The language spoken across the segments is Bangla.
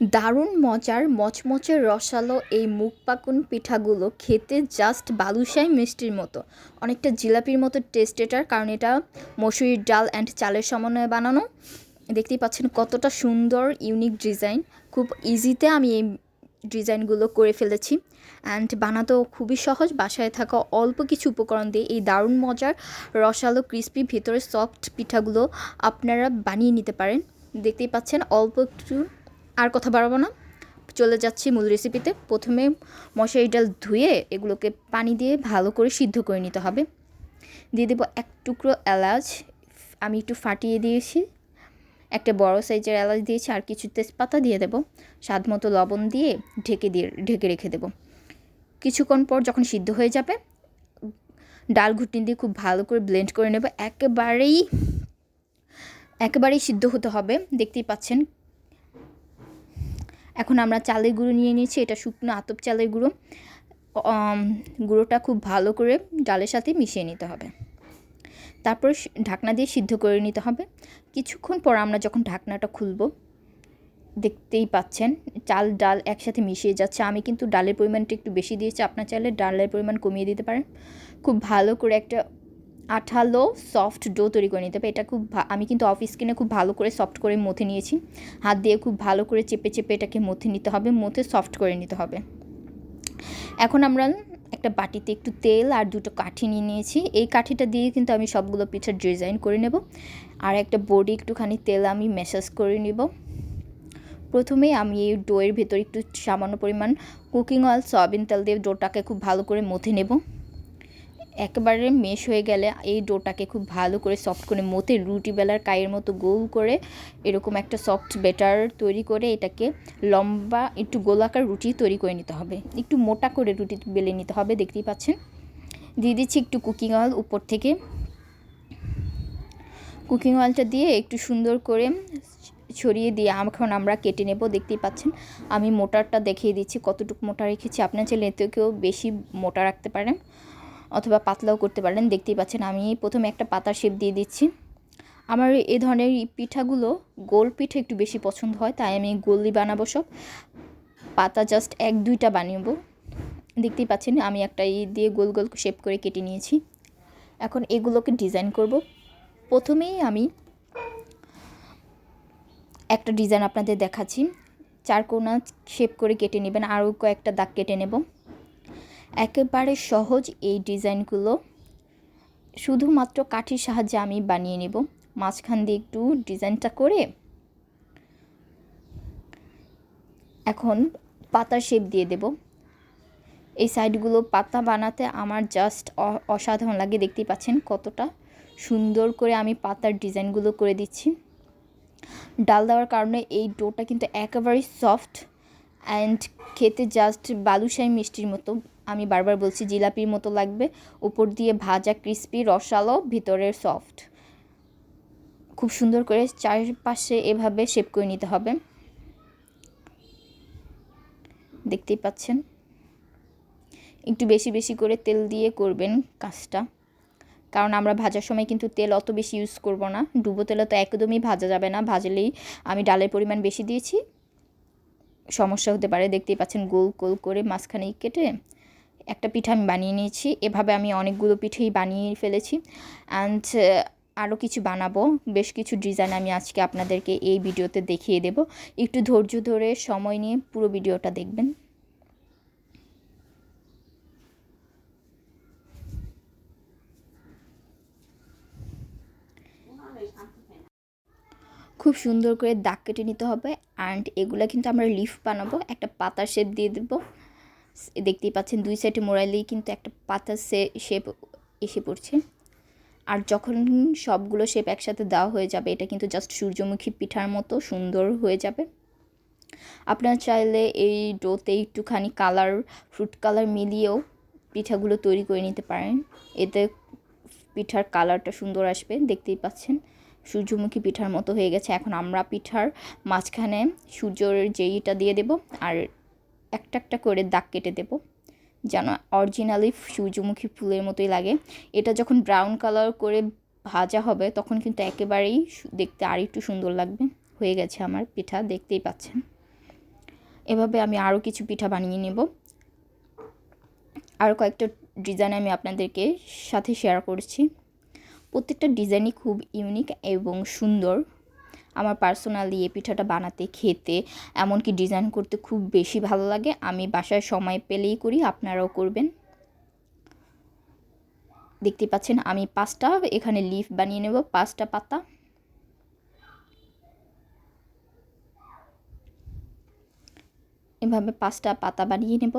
দারুণ মজার মচমচে রসালো এই মুখ পাকুন পিঠাগুলো খেতে জাস্ট বালুশাই মিষ্টির মতো। অনেকটা জিলাপির মতো টেস্ট এটার, কারণ এটা মসুরির ডাল অ্যান্ড চালের সমন্বয়ে বানানো। দেখতেই পাচ্ছেন কতটা সুন্দর ইউনিক ডিজাইন খুব ইজিতে আমি এই ডিজাইনগুলো করে ফেলেছি। অ্যান্ড বানাতেও খুবই সহজ, বাসায় থাকা অল্প কিছু উপকরণ দিয়ে এই দারুণ মজার রসালো ক্রিস্পি ভেতরে সফট পিঠাগুলো আপনারা বানিয়ে নিতে পারেন। দেখতেই পাচ্ছেন অল্প একটু আর কথা বাড়াবো না। চলে যাচ্ছি মূল রেসিপিতে প্রথমে মশারি ডাল ধুয়ে এগুলোকে পানি দিয়ে ভালো করে সিদ্ধ করে নিতে হবে। দিয়ে দেবো এক টুকরো এলাচ। আমি একটু ফাটিয়ে দিয়েছি। একটা বড় সাইজের এলাচ দিয়েছি আর কিছু তেজপাতা দিয়ে দেবো। স্বাদ মতো লবণ দিয়ে ঢেকে দিয়ে, ঢেকে রেখে দেবো। কিছুক্ষণ পর যখন সিদ্ধ হয়ে যাবে, ডাল ঘুটনি দিয়ে খুব ভালো করে ব্লেন্ড করে নেব। একেবারেই একেবারেই সিদ্ধ হতে হবে। দেখতেই পাচ্ছেন এখন আমরা চালের গুঁড়ো নিয়ে নিয়েছি, এটা শুকনো আতপ চালের গুঁড়ো। গুঁড়োটা খুব ভালো করে ডালের সাথে মিশিয়ে নিতে হবে। তারপর ঢাকনা দিয়ে সিদ্ধ করে নিতে হবে। কিছুক্ষণ পর আমরা যখন ঢাকনাটা খুলব, দেখতেই পাচ্ছেন, চাল, ডাল একসাথে মিশিয়ে যাচ্ছে। আমি কিন্তু ডালের পরিমাণটা একটু বেশি দিয়েছি, আপনার চাইলে ডালের পরিমাণ কমিয়ে দিতে পারেন। খুব ভালো করে একটা আঠালো সফট ডো তৈরি করে নিতে হবে। এটা খুব আমি কিন্তু অফিস কিনে খুব ভালো করে সফট করে মথে নিয়েছি। হাত দিয়ে খুব ভালো করে চেপে চেপে এটাকে মথে নিতে হবে, মথে সফট করে নিতে হবে। এখন আমরা একটা বাটিতে একটু তেল আর দুটো কাঠি নিয়ে নিয়েছি। এই কাঠিটা দিয়ে কিন্তু আমি সবগুলো পিঠার ডিজাইন করে নেব। আর একটা বডি একটুখানি তেল আমি ম্যাসাজ করে নিব। প্রথমে আমি এই ডোয়ের ভেতর একটু সামান্য পরিমাণ কুকিং অয়েল সয়াবিন তেল দিয়ে ডোটাকে খুব ভালো করে মথে নেব। একেবারে মেশ হয়ে গেলে এই ডোটাকে খুব ভালো করে সফট করে মতে রুটি বেলার কায়ের মতো গোল করে এরকম একটা সফট বেটার তৈরি করে এটাকে লম্বা একটু গোলাকার রুটি তৈরি করে নিতে হবে। একটু মোটা করে রুটি বেলে নিতে হবে, দেখতেই পাচ্ছেন? দিয়ে দিচ্ছি একটু কুকিং অয়েল উপর থেকে। কুকিং অয়েলটা দিয়ে একটু সুন্দর করে ছড়িয়ে দিয়ে এখন আমরা কেটে নেব, দেখতেই পাচ্ছেন? আমি মোটারটা দেখিয়ে দিচ্ছি, কতটুকু মোটা রেখেছি। আপনার ছেলে কেউ বেশি মোটা রাখতে পারেন। অথবা পাতলাও করতে পারেন, দেখতেই পাচ্ছেন আমি প্রথমে একটা পাতার শেপ দিয়ে দিচ্ছি। আমার এ ধরনের পিঠাগুলো গোল পিঠা একটু বেশি পছন্দ হয়, তাই আমি গোলই বানাবো সব। পাতা জাস্ট এক, দুইটা বানিয়েব দেখতেই পাচ্ছেন আমি একটা ই দিয়ে গোল গোল শেপ করে কেটে নিয়েছি। এখন এগুলোকে ডিজাইন করব। প্রথমেই আমি একটা ডিজাইন আপনাদের দেখাচ্ছি। চার কোনা শেপ করে কেটে নেবেন, আরও কয়েকটা দাগ কেটে নেব। একেবারে সহজ এই ডিজাইনগুলো। শুধুমাত্র কাঠির সাহায্যে আমি বানিয়ে নেব। মাঝখান দিয়ে একটু ডিজাইনটা করে এখন পাতার শেপ দিয়ে দেব। এই সাইডগুলো পাতা বানাতে আমার জাস্ট অসাধারণ লাগে, দেখতেই পাচ্ছেন কতটা সুন্দর করে আমি পাতার ডিজাইনগুলো করে দিচ্ছি। ডাল দেওয়ার কারণে এই ডোটা কিন্তু একেবারেই সফট অ্যান্ড খেতে জাস্ট বালুশাই মিষ্টির মতো। আমি বারবার বলছি জিলাপির মতো লাগবে। উপর দিয়ে ভাজা ক্রিস্পি রসালো, ভিতরের সফট। খুব সুন্দর করে চারপাশে এভাবে শেপ করে নিতে হবে। দেখতেই পাচ্ছেন? একটু বেশি বেশি করে তেল দিয়ে করবেন কাজটা। কারণ আমরা ভাজার সময় কিন্তু তেল অত বেশি ইউজ করব না। ডুবো তেলে তো একদমই ভাজা যাবে না। ভাজলেই আমি ডালের পরিমাণ বেশি দিয়েছি। সমস্যা হতে পারে। দেখতেই পাচ্ছেন গোল গোল করে মাঝখানে কেটে একটা পিঠা আমি বানিয়ে নিয়েছি। এভাবে আমি অনেকগুলো পিঠেই বানিয়ে ফেলেছি। অ্যান্ড আরও কিছু বানাবো। বেশ কিছু ডিজাইন আমি আজকে আপনাদেরকে এই ভিডিওতে দেখিয়ে দেব। একটু ধৈর্য ধরে সময় নিয়ে পুরো ভিডিওটা দেখবেন। খুব সুন্দর করে দাগ কেটে নিতে হবে। অ্যান্ড এগুলো কিন্তু আমরা লিফ বানাবো। একটা পাতার শেপ দিয়ে দেবো। দেখতেই পাচ্ছেন, দুই সাইডে মোড়াইলেই কিন্তু একটা পাতার শেপ এসে পড়ছে। আর যখন সবগুলো শেপ একসাথে দেওয়া হয়ে যাবে, এটা কিন্তু জাস্ট সূর্যমুখী পিঠার মতো সুন্দর হয়ে যাবে। আপনারা চাইলে এই ডোতে একটুখানি কালার ফ্রুট কালার মিলিয়েও পিঠাগুলো তৈরি করে নিতে পারেন। এতে পিঠার কালারটা সুন্দর আসবে, দেখতেই পাচ্ছেন। সূর্যমুখী পিঠার মতো হয়ে গেছে। এখন আমরা পিঠার মাঝখানে সূর্যর যেইটা দিয়ে দেব, আর একটা একটা করে দাগ কেটে দেব, যেন অরিজিনালি সূর্যমুখী ফুলের মতোই লাগে। এটা যখন ব্রাউন কালার করে ভাজা হবে, তখন কিন্তু একেবারেই দেখতে আর একটু সুন্দর লাগবে। হয়ে গেছে আমার পিঠা, দেখতেই পাচ্ছেন। এভাবে আমি আরও কিছু পিঠা বানিয়ে নেব। আরও কয়েকটা ডিজাইন আমি আপনাদেরকে সাথে শেয়ার করছি। প্রত্যেকটা ডিজাইনই খুব ইউনিক এবং সুন্দর। আমার পার্সোনালি এই পিঠাটা বানাতে, খেতে, এমনকি ডিজাইন করতে খুব বেশি ভালো লাগে। আমি বাসায় সময় পেলেই করি, আপনারাও করবেন। দেখতে পাচ্ছেন, আমি পাঁচটা, এখানে লিফ বানিয়ে নেব, পাঁচটা পাতা। এভাবে পাঁচটা পাতা বানিয়ে নেব।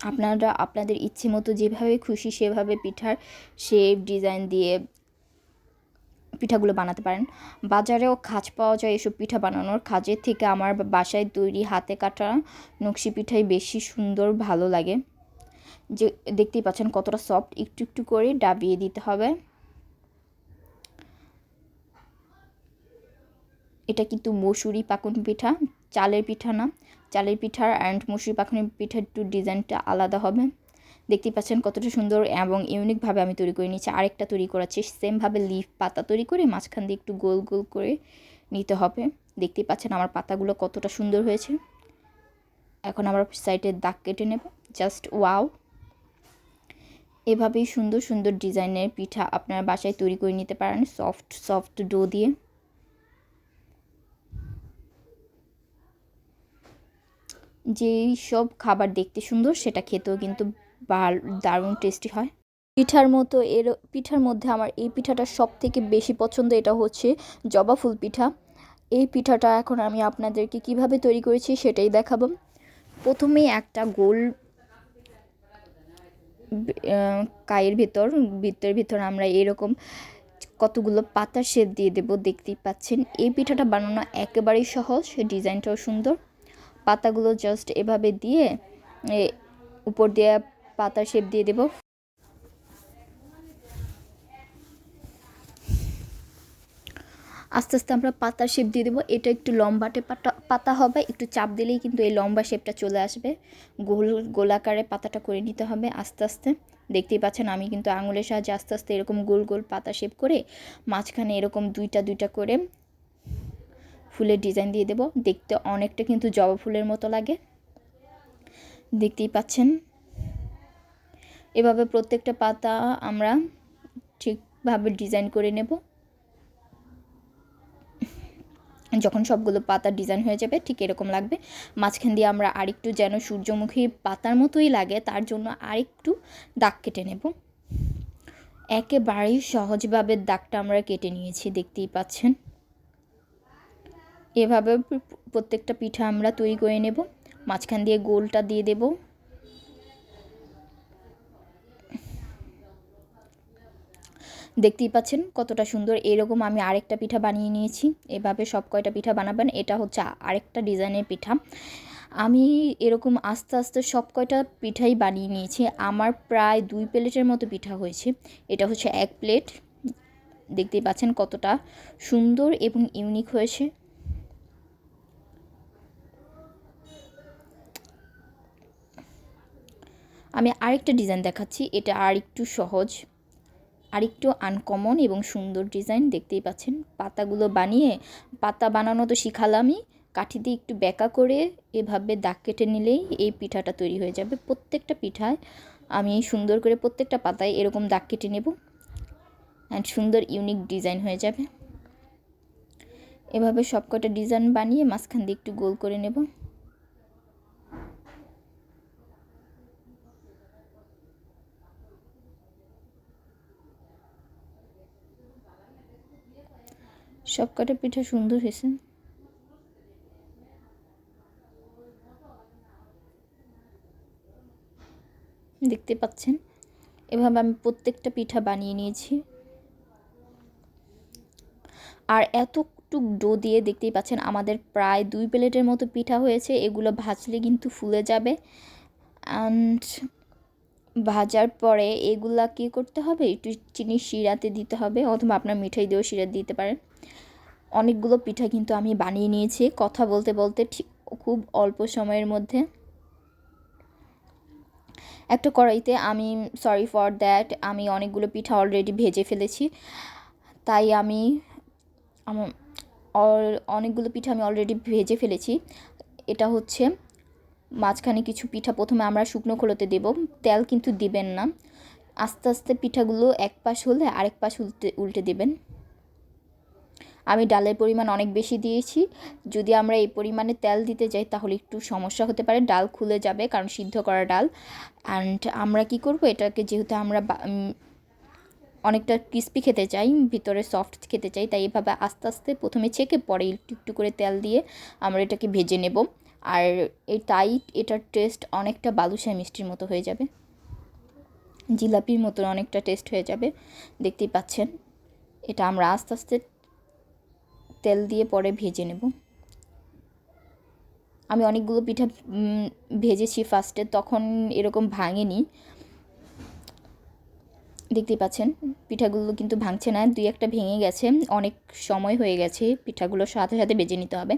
আপনারা আপনাদের ইচ্ছে মতো যেভাবে খুশি সেভাবে পিঠার শেপ ডিজাইন দিয়ে পিঠাগুলো বানাতে পারেন। বাজারেও খাজ পাওয়া যায় এসব পিঠা বানানোর। খাজের থেকে আমার বাসায় তৈরি হাতে কাটা নকশি পিঠাই বেশি সুন্দর, ভালো লাগে। যে দেখতেই পাচ্ছেন কতটা সফট একটু একটু করে ডাবিয়ে দিতে হবে। এটা কিন্তু মসুরি পাকুন পিঠা। চালের পিঠা না। চালের পিঠার অ্যান্ড মসুরি পাকুনি পিঠার একটু ডিজাইনটা আলাদা হবে। দেখতেই পাচ্ছেন কতটা সুন্দর এবং ইউনিকভাবে আমি তৈরি করে নিচ্ছি আরেকটা তৈরি করাচ্ছি, সেমভাবে লিফ পাতা তৈরি করে মাঝখান দিয়ে একটু গোল গোল করে নিতে হবে। দেখতেই পাচ্ছেন আমার পাতাগুলো কতটা সুন্দর হয়েছে। এখন আমার সাইডে দাগ কেটে নেব। জাস্ট ওয়াও এভাবেই সুন্দর সুন্দর ডিজাইনের পিঠা আপনার বাসায় তৈরি করে নিতে পারেন। সফট সফট ডো দিয়ে। যেই সব খাবার দেখতে সুন্দর সেটা খেতেও কিন্তু দারুণ টেস্টি হয়। পিঠার মতো এর, পিঠার মধ্যে আমার এই পিঠাটা সব থেকে বেশি পছন্দ এটা হচ্ছে জবা ফুল পিঠা। এই পিঠাটা এখন আমি আপনাদেরকে কীভাবে তৈরি করেছি সেটাই দেখাবো। প্রথমেই একটা গোল কায়ের ভেতর, বৃত্তের ভিতর আমরা এরকম কতগুলো পাতার শেপ দিয়ে দেব, দেখতেই পাচ্ছেন। এই পিঠাটা বানানো একেবারেই সহজ, ডিজাইনটাও সুন্দর। পাতাগুলো জাস্ট এভাবে দিয়ে উপর দিয়ে পাতার শেপ দিয়ে দেব। আস্তে আস্তে আমরা পাতার শেপ দিয়ে দেবো। এটা একটু লম্বাটে পাতা পাতা হবে, একটু চাপ দিলেই কিন্তু এই লম্বা শেপটা চলে আসবে। গোল, গোলাকারে পাতাটা করে নিতে হবে আস্তে আস্তে। দেখতেই পাচ্ছেন আমি কিন্তু আঙুলের সাহায্যে আস্তে আস্তে এরকম গোল গোল পাতা শেপ করে মাঝখানে এরকম দুইটা দুইটা করে ফুলের ডিজাইন দিয়ে দেব। দেখতে অনেকটা কিন্তু জবা ফুলের মতো লাগে। দেখতেই পাচ্ছেন। এভাবে প্রত্যেকটা পাতা আমরা ঠিকভাবে ডিজাইন করে নেব। যখন সবগুলো পাতার ডিজাইন হয়ে যাবে, ঠিক এরকম লাগবে। মাঝখান দিয়ে আমরা আরেকটু যেন সূর্যমুখী পাতার মতোই লাগে, তার জন্য আরেকটু দাগ কেটে নেব। একেবারেই সহজভাবে দাগটা আমরা কেটে নিয়েছি, দেখতেই পাচ্ছেন। এভাবে প্রত্যেকটা পিঠা আমরা তৈরি করে নেব। মাঝখান দিয়ে গোলটা দিয়ে দেব। দেখতেই পাচ্ছেন কতটা সুন্দর। এরকম আমি আরেকটা পিঠা বানিয়ে নিয়েছি। এভাবে সব কয়টা পিঠা বানাবেন এটা হচ্ছে আরেকটা ডিজাইনের পিঠা। আমি এরকম আস্তে আস্তে সব কয়টা পিঠাই বানিয়ে নিয়েছি। আমার প্রায় দুই প্লেটের মতো পিঠা হয়েছে। এটা হচ্ছে এক প্লেট। দেখতেই পাচ্ছেন কতটা সুন্দর এবং ইউনিক হয়েছে। আমি আরেকটা ডিজাইন দেখাচ্ছি। এটা আর একটু সহজ, আরেকটু আনকমন এবং সুন্দর ডিজাইন দেখতেই পাচ্ছেন। পাতাগুলো বানিয়ে, পাতা বানানো তো শিখালামই। কাঠি দিয়ে একটু বেঁকা করে এভাবে দাগ কেটে নিলেই এই পিঠাটা তৈরি হয়ে যাবে। প্রত্যেকটা পিঠায় আমি সুন্দর করে প্রত্যেকটা পাতায় এরকম দাগ কেটে নেব অ্যান্ড সুন্দর ইউনিক ডিজাইন হয়ে যাবে। এভাবে সবকটা ডিজাইন বানিয়ে মাঝখান দিয়ে একটু গোল করে নেব। সব কটা পিঠা সুন্দর হয়েছে। দেখতে পাচ্ছেন, এভাবে আমি প্রত্যেকটা পিঠা বানিয়ে নিয়েছি। আর এতটুক ডো দিয়ে দেখতেই পাচ্ছেন, আমাদের প্রায় দুই প্লেটের মতো পিঠা হয়েছে, এগুলো ভাজলে কিন্তু ফুলে যাবে। অ্যান্ড ভাজার পরে এগুলা কী করতে হবে? একটু চিনি শিরাতে দিতে হবে, অথবা আপনার মিঠাই দিয়েও শিরা দিতে পারেন। অনেকগুলো পিঠা কিন্তু আমি বানিয়ে নিয়েছি, কথা বলতে বলতে ঠিক খুব অল্প সময়ের মধ্যে। একটা কড়াইতে আমি সরি ফর দ্যাট আমি অনেকগুলো পিঠা অলরেডি ভেজে ফেলেছি। তাই আমি অনেকগুলো পিঠা আমি অলরেডি ভেজে ফেলেছি। এটা হচ্ছে মাঝখানে কিছু পিঠা প্রথমে আমরা শুকনো খোলোতে দেব, তেল কিন্তু দিবেন না। আস্তে আস্তে পিঠাগুলো এক পাশ হলে আরেক পাশ উল্টে উল্টে দেবেন। আমি ডালের পরিমাণ অনেক বেশি দিয়েছি। যদি আমরা এই পরিমাণে তেল দিতে যাই, তাহলে একটু সমস্যা হতে পারে। ডাল খুলে যাবে, কারণ সিদ্ধ করা ডাল। অ্যান্ড আমরা কি করব? এটাকে যেহেতু আমরা অনেকটা ক্রিস্পি খেতে চাই, ভিতরে সফট খেতে চাই, তাই এভাবে আস্তে আস্তে প্রথমে ছেঁকে, পরে একটু একটু করে তেল দিয়ে আমরা এটাকে ভেজে নেব। আর এই তাই এটার টেস্ট অনেকটা বালুশাই মিষ্টির মতো হয়ে যাবে। জিলাপির মতন অনেকটা টেস্ট হয়ে যাবে। দেখতেই পাচ্ছেন। এটা আমরা আস্তে আস্তে তেল দিয়ে পরে ভেজে নেব। আমি অনেকগুলো পিঠা ভেজেছি ফার্স্টে তখন এরকম ভাঙেনি। দেখতেই পাচ্ছেন, পিঠাগুলো কিন্তু ভাঙছে না, দুই একটা ভেঙে গেছে, অনেক সময় হয়ে গেছে, পিঠাগুলো সাথে সাথে বেজে নিতে হবে।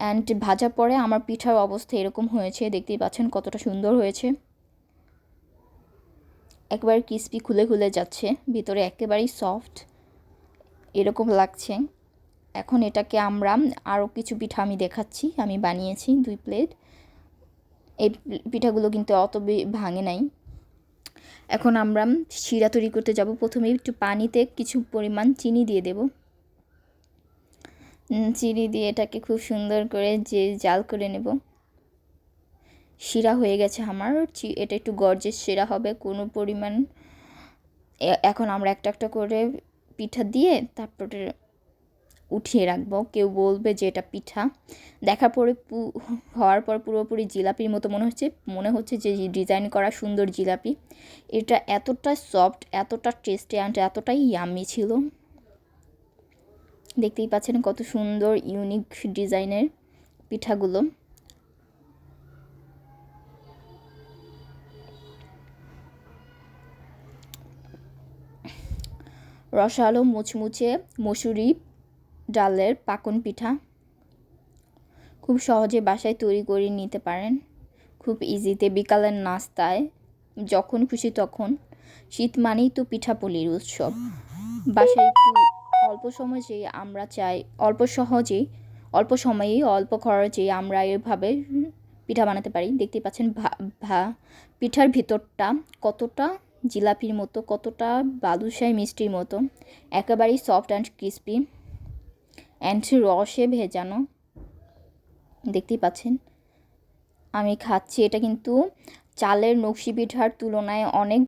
অ্যান্ড ভাজার পরে আমার পিঠার অবস্থা এরকম হয়েছে, দেখতেই পাচ্ছেন কতটা সুন্দর হয়েছে। একবার ক্রিস্পি খুলে খুলে যাচ্ছে, ভিতরে একেবারেই সফট এরকম লাগছে। এখন এটাকে আমরা আরও কিছু পিঠা আমি দেখাচ্ছি, আমি বানিয়েছি দুই প্লেট। এই পিঠাগুলো কিন্তু অত ভাঙে নাই। এখন আমরা শিরা তৈরি করতে যাব। প্রথমে একটু পানিতে কিছু পরিমাণ চিনি দিয়ে দেব। চিনি দিয়ে এটাকে খুব সুন্দর করে যে জাল করে নেব। শিরা হয়ে গেছে আমার। এটা একটু গর্জের শিরা হবে, কোনো পরিমাণ। এখন আমরা একটা একটা করে পিঠা দিয়ে তারপরে উঠিয়ে রাখব। কেউ বলবে যে এটা পিঠা। দেখার পরে হওয়ার পর পুরোপুরি জিলাপির মতো মনে হচ্ছে মনে হচ্ছে যে ডিজাইন করা সুন্দর জিলাপি। এটা এতটা সফট, এতটা টেস্টি অ্যান্ড এতটাই ইয়ামি ছিল। দেখতেই পাচ্ছেন কত সুন্দর ইউনিক ডিজাইনের পিঠাগুলো। রসালো মুচমুচে, মসুরি ডালের পাকন পিঠা। খুব সহজে বাসায় তৈরি করে নিতে পারেন। খুব ইজিতে বিকালের নাস্তায়, যখন খুশি তখন। শীত মানেই তো পিঠাপুলির উৎসব। বাসায় একটু অল্প সমাজে আমরা চাই, অল্প সহজেই, অল্প সময়েই, অল্প খরচে আমরা এভাবে পিঠা বানাতে পারি। দেখতে পাচ্ছেন ভা ভা, পিঠার ভিতরটা কতটা জিলাপির মতো, কতটা বালুশাই মিষ্টির মতো। একেবারেই সফট অ্যান্ড ক্রিস্পি অ্যান্ড রসে ভেজানো দেখতেই পাচ্ছেন। আমি খাচ্ছি। এটা কিন্তু চালের নকশি পিঠার তুলনায় অনেক